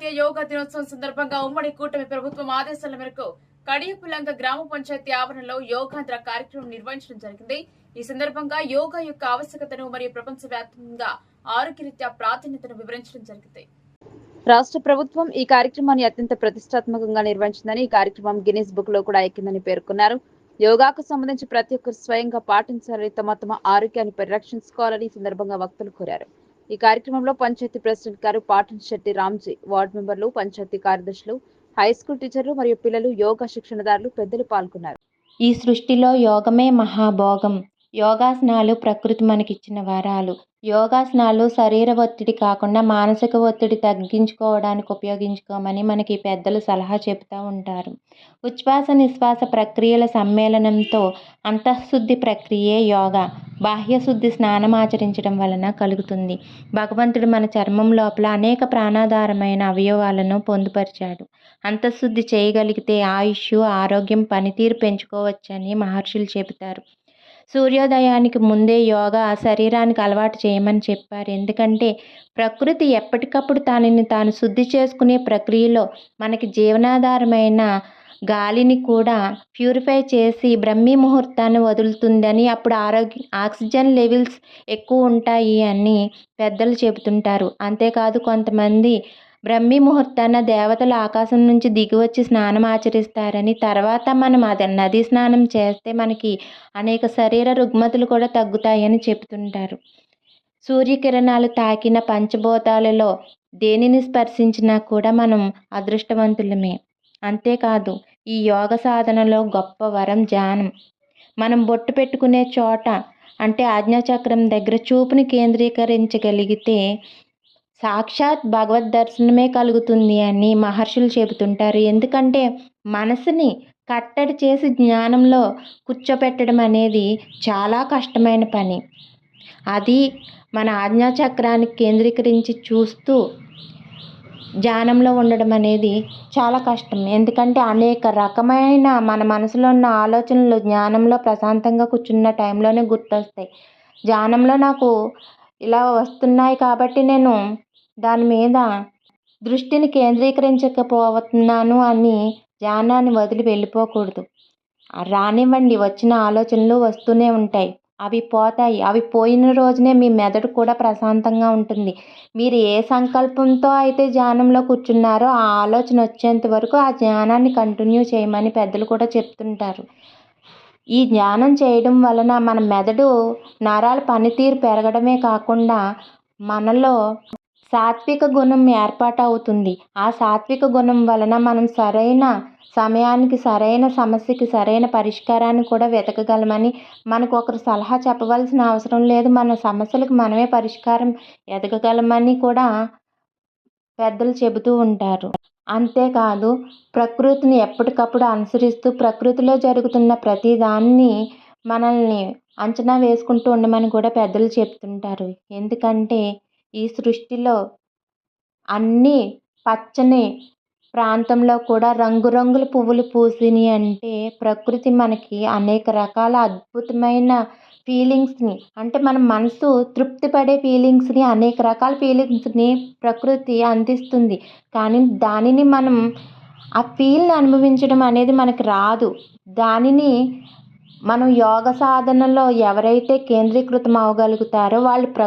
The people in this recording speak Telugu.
దినోత్సవం సందర్భంగా ఉమ్మడి కూటమి ప్రభుత్వం ఆదేశాల మేరకు కడియపులంక గ్రామ పంచాయతీ ఆవరణలో యోగాంధ్ర కార్యక్రమం నిర్వహించడం జరిగింది. ఈ సందర్భంగా యోగా యొక్క ఆవశ్యకతను మరియు ప్రపంచవ్యాప్తంగా ఆరోగ్యరీత్యా ప్రాధాన్యతను వివరించడం జరిగింది. రాష్ట్ర ప్రభుత్వం ఈ కార్యక్రమాన్ని అత్యంత ప్రతిష్టాత్మకంగా నిర్వహించిందని ఈ కార్యక్రమం గిన్నిస్ బుక్లో కూడా ఎక్కిందని పేర్కొన్నారు. యోగాకు సంబంధించి ప్రతి ఒక్కరు స్వయంగా పాటించాలని తమ తమ ఆరోగ్యాన్ని పరిరక్షించుకోవాలని ఈ సందర్భంగా వక్తలు కోరారు. ఈ కార్యక్రమంలో పంచాయతీ ప్రెసిడెంట్ గారు పాటన్ శెట్టి రామ్జీ వార్డు మెంబర్లు పంచాయతీ కార్యదర్శులు హై స్కూల్ టీచర్లు మరియు పిల్లలు యోగా శిక్షణదారులు పెద్దలు పాల్గొన్నారు. ఈ సృష్టిలో యోగమే మహాభోగం. యోగాసనాలు ప్రకృతి మనకిచ్చిన వరాలు. యోగాసనాలు శరీర ఒత్తిడి కాకుండా మానసిక ఒత్తిడి తగ్గించుకోవడానికి ఉపయోగించుకోమని మనకి పెద్దలు సలహా చెబుతూ ఉంటారు. ఉచ్ఛ్వాస నిశ్వాస ప్రక్రియల సమ్మేళనంతో అంతఃశుద్ధి ప్రక్రియే యోగా. బాహ్యశుద్ధి స్నానం ఆచరించడం వలన కలుగుతుంది. భగవంతుడు మన చర్మం లోపల అనేక ప్రాణాధారమైన అవయవాలను పొందుపరిచాడు. అంతఃశుద్ధి చేయగలిగితే ఆయుష్ ఆరోగ్యం పనితీరు పెంచుకోవచ్చని మహర్షులు చెబుతారు. సూర్యోదయానికి ముందే యోగా శరీరానికి అలవాటు చేయమని చెప్పారు. ఎందుకంటే ప్రకృతి ఎప్పటికప్పుడు తనని తాను శుద్ధి చేసుకునే ప్రక్రియలో మనకి జీవనాధారమైన గాలిని కూడా ప్యూరిఫై చేసి బ్రహ్మీ ముహూర్తాన్ని వదులుతుందని అప్పుడు ఆరోగ్య ఆక్సిజన్ లెవెల్స్ ఎక్కువ ఉంటాయి అని పెద్దలు చెబుతుంటారు. అంతేకాదు కొంతమంది బ్రహ్మీ ముహూర్తాన దేవతలు ఆకాశం నుంచి దిగివచ్చి స్నానం ఆచరిస్తారని తర్వాత మనం అది నది స్నానం చేస్తే మనకి అనేక శరీర రుగ్మతులు కూడా తగ్గుతాయని చెబుతుంటారు. సూర్యకిరణాలు తాకిన పంచభూతాలలో దేనిని స్పర్శించినా కూడా మనం అదృష్టవంతులమే. అంతేకాదు ఈ యోగ సాధనలో గొప్ప వరం ధ్యానం. మనం బొట్టు పెట్టుకునే చోట అంటే ఆజ్ఞాచక్రం దగ్గర చూపుని కేంద్రీకరించగలిగితే సాక్షాత్ భగవద్ దర్శనమే కలుగుతుంది అని మహర్షులు చెబుతుంటారు. ఎందుకంటే మనసుని కట్టడి చేసి జ్ఞానంలో కూర్చోపెట్టడం అనేది చాలా కష్టమైన పని. అది మన ఆజ్ఞాచక్రానికి కేంద్రీకరించి చూస్తూ ధ్యానంలో ఉండడం అనేది చాలా కష్టం. ఎందుకంటే అనేక రకమైన మన మనసులో ఉన్న ఆలోచనలు జ్ఞానంలో ప్రశాంతంగా కూర్చున్న టైంలోనే గుర్తొస్తాయి. ధ్యానంలో నాకు ఇలా వస్తున్నాయి కాబట్టి నేను దాని మీద దృష్టిని కేంద్రీకరించకపోతున్నాను అని ధ్యానాన్ని వదిలి వెళ్ళిపోకూడదు. రానివ్వండి వచ్చిన ఆలోచనలు వస్తూనే ఉంటాయి. అవి పోతాయి. అవి పోయిన రోజునే మీ మెదడు కూడా ప్రశాంతంగా ఉంటుంది. మీరు ఏ సంకల్పంతో అయితే ధ్యానంలో కూర్చున్నారో ఆ ఆలోచన వచ్చేంత వరకు ఆ ధ్యానాన్ని కంటిన్యూ చేయమని పెద్దలు కూడా చెప్తుంటారు. ఈ ధ్యానం చేయడం వలన మన మెదడు నరాల పనితీరు పెరగడమే కాకుండా మనలో సాత్విక గుణం ఏర్పాటు అవుతుంది ఆ సాత్విక గుణం వలన మనం సరైన సమయానికి సరైన సమస్యకి సరైన పరిష్కారాన్ని కూడా వెతకగలమని మనకు ఒకరు సలహా చెప్పవలసిన అవసరం లేదు. మన సమస్యలకు మనమే పరిష్కారం ఎదగగలమని కూడా పెద్దలు చెబుతూ ఉంటారు. అంతేకాదు ప్రకృతిని ఎప్పటికప్పుడు అనుసరిస్తూ ప్రకృతిలో జరుగుతున్న ప్రతి దాన్ని మనల్ని అంచనా వేసుకుంటూ ఉండమని కూడా పెద్దలు చెప్తుంటారు. ఎందుకంటే ఈ సృష్టిలో అన్నీ పచ్చని ప్రాంతంలో కూడా రంగురంగుల పువ్వులు పూసినాయి అంటే ప్రకృతి మనకి అనేక రకాల అద్భుతమైన ఫీలింగ్స్ని అంటే మన మనసు తృప్తి పడే ఫీలింగ్స్ని అనేక రకాల ఫీలింగ్స్ని ప్రకృతి అందిస్తుంది. కానీ దానిని మనం ఆ ఫీల్ని అనుభవించడం అనేది మనకి రాదు. దానిని మనం యోగ సాధనలో ఎవరైతే కేంద్రీకృతం అవ్వగలుగుతారో వాళ్ళు ప్ర